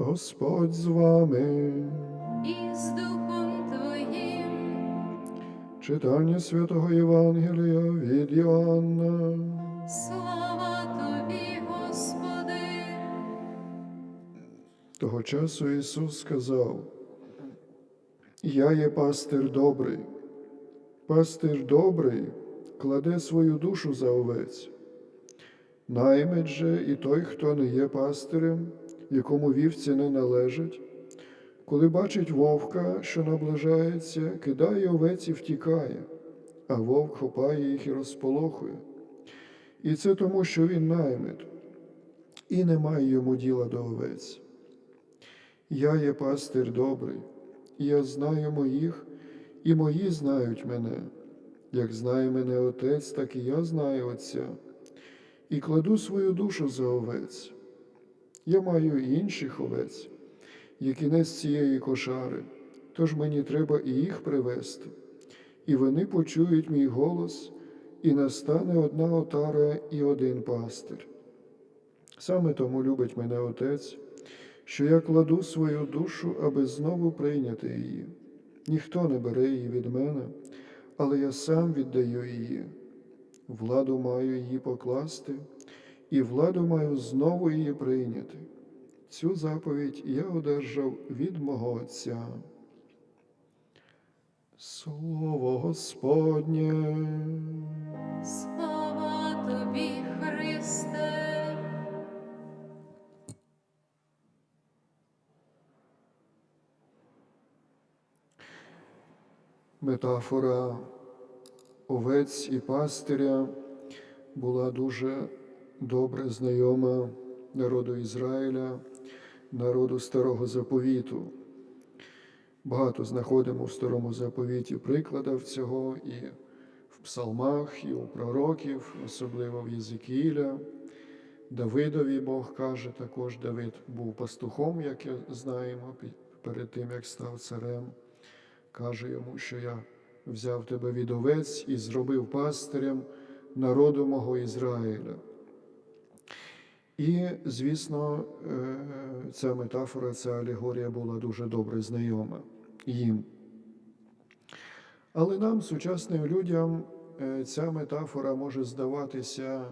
Господь з вами. і з Духом Твоїм. Читання святого Євангелія від Йоанна. Слава Тобі, Господи, Того часу Ісус сказав: Я є пастир добрий. Пастир добрий кладе свою душу за овець. Наймить же і той, хто не є пастирем, якому вівці не належать, коли бачить вовка, що наближається, кидає овець і втікає, а вовк хопає їх і розполохує. І це тому, що він наймит, і немає йому діла до овець. Я є пастир добрий, і я знаю моїх, і мої знають мене. Як знає мене Отець, так і я знаю Отця, і кладу свою душу за овець. Я маю і інших овець, які не з цієї кошари, тож мені треба і їх привести, і вони почують мій голос, і настане одна отара і один пастир. Саме тому любить мене Отець, що я кладу свою душу, аби знову прийняти її. Ніхто не бере її від мене, але я сам віддаю її. Владу маю її покласти, і владу маю знову її прийняти. Цю заповідь я одержав від мого Отця. Слово Господнє. слава Тобі, Христе. Метафора овець і пастиря була дуже добре знайома народу Ізраїля, народу Старого Заповіту. Багато знаходимо в Старому Заповіті прикладів цього і в псалмах, і у пророків, особливо в Єзикіля. Давидові Бог каже, також Давид був пастухом, як знаємо, перед тим, як став царем каже йому, що я взяв тебе від овець і зробив пастирем народу мого Ізраїля. І, звісно, е, ця метафора, ця алегорія була дуже добре знайома їм. Але нам, сучасним людям, е, ця метафора може здаватися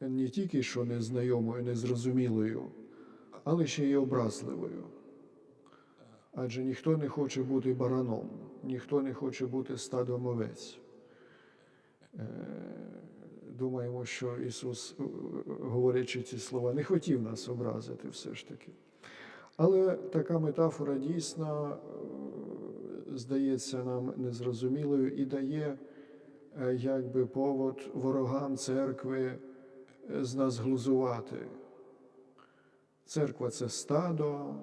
не тільки що незнайомою, незрозумілою, але ще й образливою. Адже ніхто не хоче бути бараном, ніхто не хоче бути стадом овець. Думаємо, що Ісус, е, говорячи ці слова, не хотів нас образити все ж таки. Але така метафора дійсно е, здається нам незрозумілою і дає е, якби повод ворогам церкви з нас глузувати. Церква це стадо,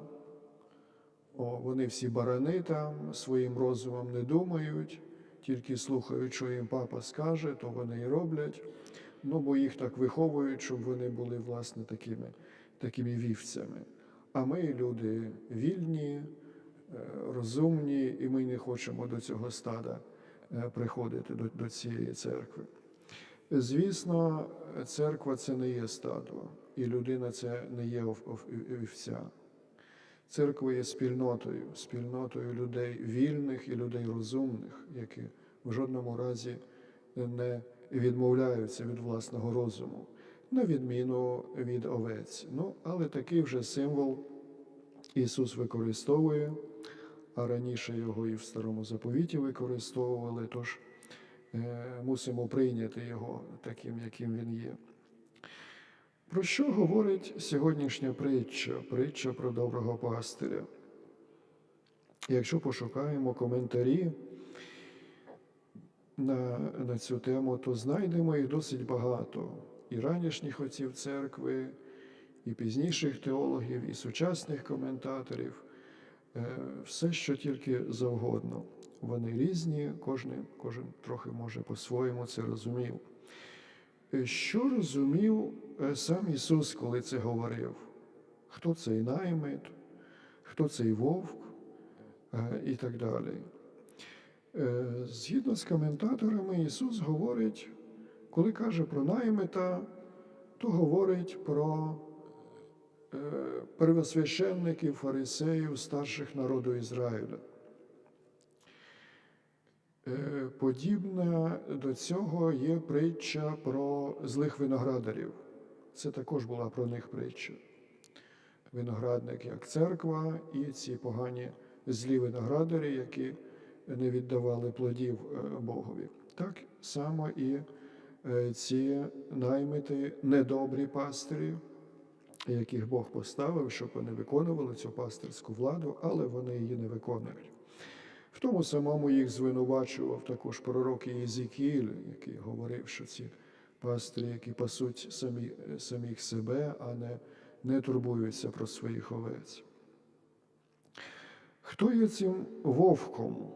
о, вони всі барани там, своїм розумом не думають, тільки слухають, що їм папа скаже, то вони і роблять. Ну, бо їх так виховують, щоб вони були, власне, такими, такими вівцями. А ми люди вільні, е, розумні, і ми не хочемо до цього стада е, приходити, до, до цієї церкви. Звісно, церква це не є стадо, і людина це не є вівця. Церква є спільнотою, спільнотою людей вільних і людей розумних, які в жодному разі не відмовляються від власного розуму, на відміну від овець. Ну, але такий вже символ Ісус використовує, а раніше його і в Старому Заповіті використовували, тож е, мусимо прийняти його таким, яким він є. Про що говорить сьогоднішня притча, притча про доброго пастиря? Якщо пошукаємо коментарі на, на цю тему, то знайдемо їх досить багато. І ранішніх отців церкви, і пізніших теологів, і сучасних коментаторів, Е, все, що тільки завгодно. Вони різні, кожен, кожен трохи може по-своєму це розумів. Е, Що розумів е, сам Ісус, коли це говорив? Хто цей наймит, хто цей вовк е, і так далі. Згідно з коментаторами, Ісус говорить, коли каже про наймита, то говорить про первосвященників, фарисеїв, старших народу Ізраїля. Е, Подібна до цього є притча про злих виноградарів. Це також була про них притча. Виноградник як церква, і ці погані злі виноградарі, які не віддавали плодів е, Богові. Так само і е, ці наймити недобрі пастирі, яких Бог поставив, щоб вони виконували цю пастирську владу, але вони її не виконують. В тому самому їх звинувачував також пророк Єзикіль, який говорив, що ці пастирі, які пасуть самі, самих себе, а не, не турбуються про своїх овець. Хто є цим вовком?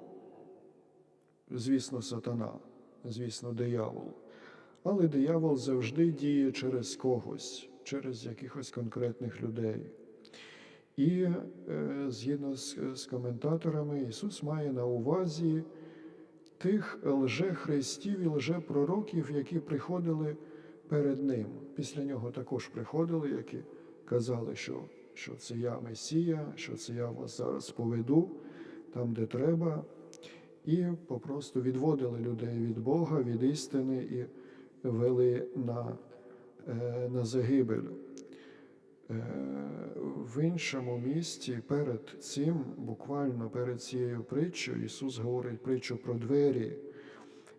Звісно, сатана, звісно, диявол. Але диявол завжди діє через когось, через якихось конкретних людей. І е, згідно з, з коментаторами, Ісус має на увазі тих лжехристів і лжепророків, які приходили перед Ним. Після нього також приходили, які казали, що, що це я Месія, що це я вас зараз поведу там, де треба, і попросту відводили людей від Бога, від істини і вели на, е, на загибель. Е, В іншому місці перед цим, буквально перед цією притчею, Ісус говорить притчу про двері,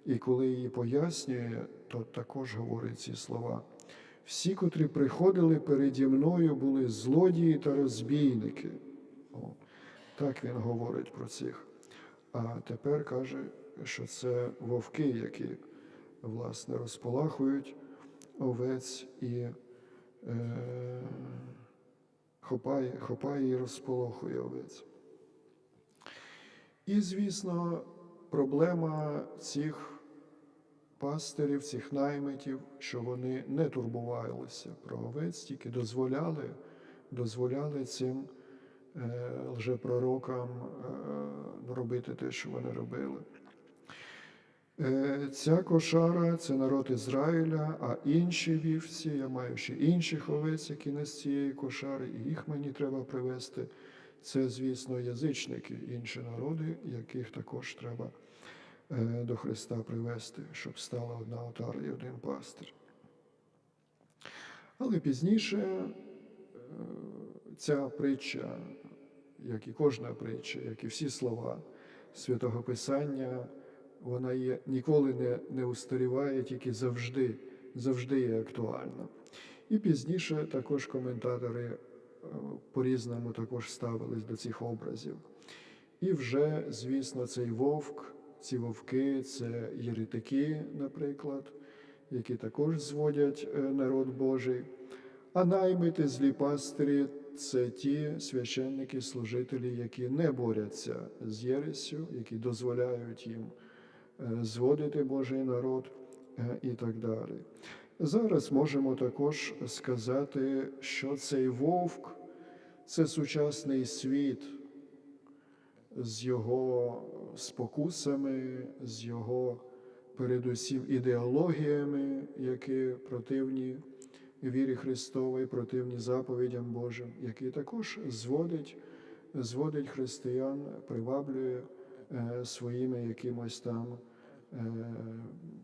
і коли її пояснює, то також говорить ці слова. Всі, котрі приходили переді мною, були злодії та розбійники. О, так він говорить про цих. А тепер каже, що це вовки, які власне розполахують овець і е, хопає, хопає і розполохує овець. І, звісно, проблема цих пастирів, цих наймитів, що вони не турбувалися про овець, тільки дозволяли, дозволяли цим е, лжепророкам е, робити те, що вони робили. Е, Ця кошара це народ Ізраїля, а інші вівці, я маю ще інших овець, які не з цієї кошари, і їх мені треба привести. Це, звісно, язичники, інші народи, яких також треба е, до Христа привести, щоб стала одна отара і один пастир. Але пізніше е, ця притча, як і кожна притча, як і всі слова святого Писання, вона є, ніколи не, не устаріває, тільки завжди, завжди є актуальна. І пізніше також коментатори е, по-різному також ставились до цих образів. І вже, звісно, цей вовк, ці вовки це єретики, наприклад, які також зводять е, народ Божий. А наймити злі пастирі це ті священники, служителі, які не борються з єресю, які дозволяють їм зводити Божий народ е, і так далі. Зараз можемо також сказати, що цей вовк це сучасний світ з його спокусами, з його передусім ідеологіями, які противні вірі Христової, противні заповідям Божим, які також зводить, зводить християн, приваблює е, своїми якимось там е,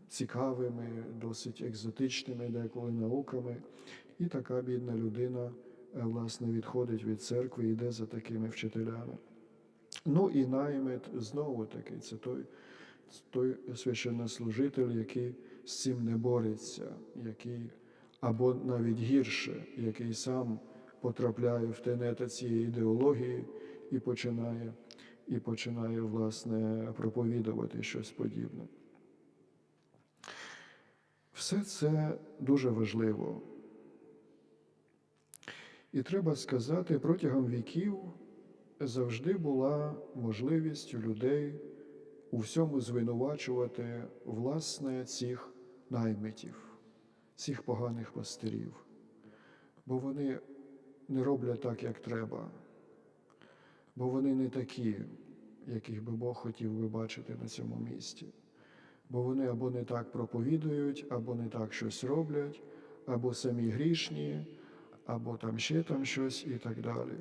цікавими, досить екзотичними деколи науками. І така бідна людина, е, власне, відходить від церкви і йде за такими вчителями. Ну і наймит знову таки, це той, той священнослужитель, який з цим не бореться, який або навіть гірше, який сам потрапляє в тенета цієї ідеології і починає, і починає власне проповідувати щось подібне. Все це дуже важливо. І треба сказати, протягом віків завжди була можливість у людей у всьому звинувачувати власне цих наймитів, цих поганих пастирів, бо вони не роблять так, як треба, бо вони не такі, яких би Бог хотів би бачити на цьому місці. Бо вони або не так проповідують, або не так щось роблять, або самі грішні, або там ще там щось і так далі.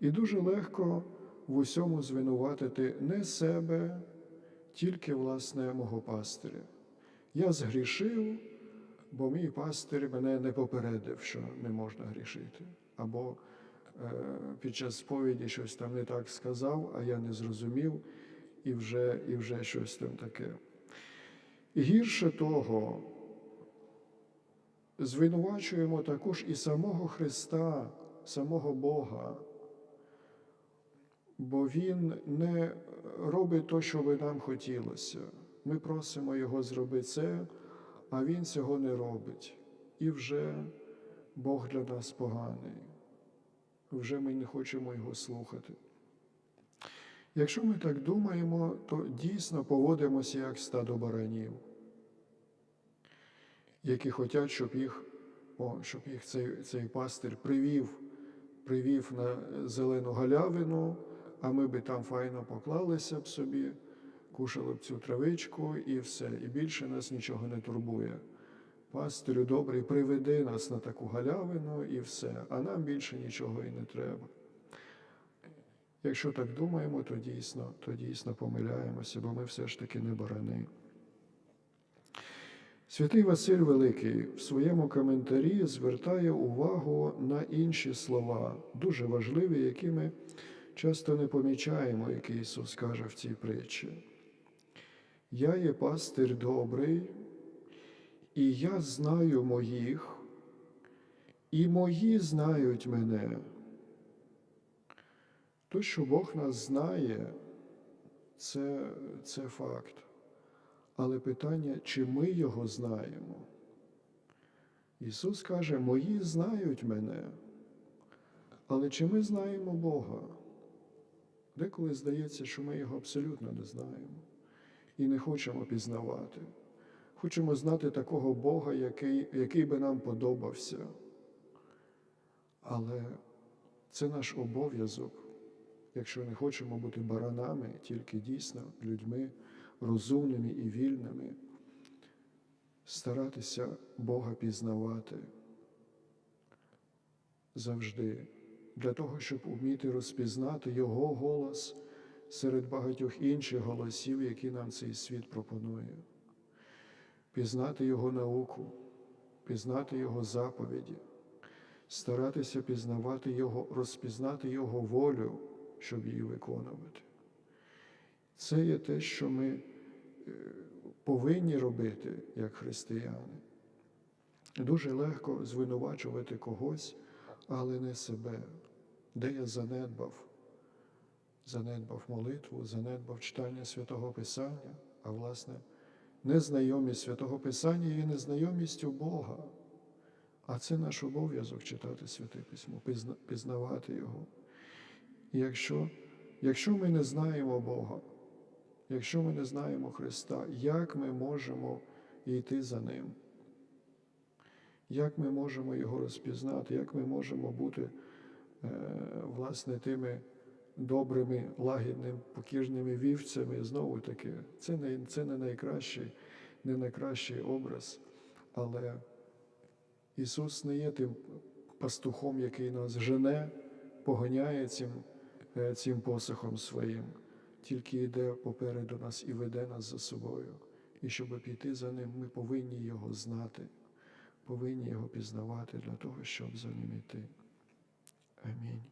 І дуже легко в усьому звинуватити не себе, тільки власне мого пастиря. Я згрішив, бо мій пастир мене не попередив, що не можна грішити. Або е, під час сповіді щось там не так сказав, а я не зрозумів, і вже, і вже щось там таке. Гірше того, звинувачуємо також і самого Христа, самого Бога, бо Він не робить то, що би нам хотілося. Ми просимо Його зробити це, а Він цього не робить. І вже Бог для нас поганий. Вже ми не хочемо Його слухати. Якщо ми так думаємо, то дійсно поводимося як стадо баранів, які хочуть, щоб їх, о, щоб їх цей, цей пастир привів, привів на зелену галявину, а ми би там файно поклалися б собі, кушали б цю травичку і все. І більше нас нічого не турбує. Пастирю добрий, приведи нас на таку галявину і все, а нам більше нічого і не треба. Якщо так думаємо, то дійсно, то дійсно помиляємося, бо ми все ж таки не барани. Святий Василь Великий в своєму коментарі звертає увагу на інші слова, дуже важливі, які ми часто не помічаємо, які Ісус каже в цій притчі. Я є пастир добрий, і я знаю моїх, і мої знають мене. То, що Бог нас знає, це, це факт. Але питання, чи ми Його знаємо? Ісус каже, мої знають мене, але чи ми знаємо Бога? Деколи здається, що ми його абсолютно не знаємо і не хочемо пізнавати. Хочемо знати такого Бога, який, який би нам подобався. Але це наш обов'язок, якщо не хочемо бути баранами, тільки дійсно людьми розумними і вільними, старатися Бога пізнавати завжди, для того, щоб вміти розпізнати Його голос серед багатьох інших голосів, які нам цей світ пропонує, пізнати Його науку, пізнати Його заповіді, старатися пізнавати Його, розпізнати Його волю, щоб її виконувати. Це є те, що ми е, повинні робити як християни. Дуже легко звинувачувати когось, але не себе, де я занедбав, занедбав молитву, занедбав читання святого Писання, а власне, незнайомість святого Писання є незнайомістю Бога. А це наш обов'язок читати святе письмо, пізнавати Його. І якщо, якщо ми не знаємо Бога, якщо ми не знаємо Христа, як ми можемо йти за Ним? Як ми можемо Його розпізнати, як ми можемо бути е, власне тими добрими, лагідними, покірними вівцями? Знову таки, це не, це не найкращий, не найкращий образ, але Ісус не є тим пастухом, який нас жене, поганяє цим, е, цим посохом своїм, тільки йде попереду нас і веде нас за собою. І щоб піти за ним, ми повинні його знати, повинні його пізнавати для того, щоб за ним іти. Амінь.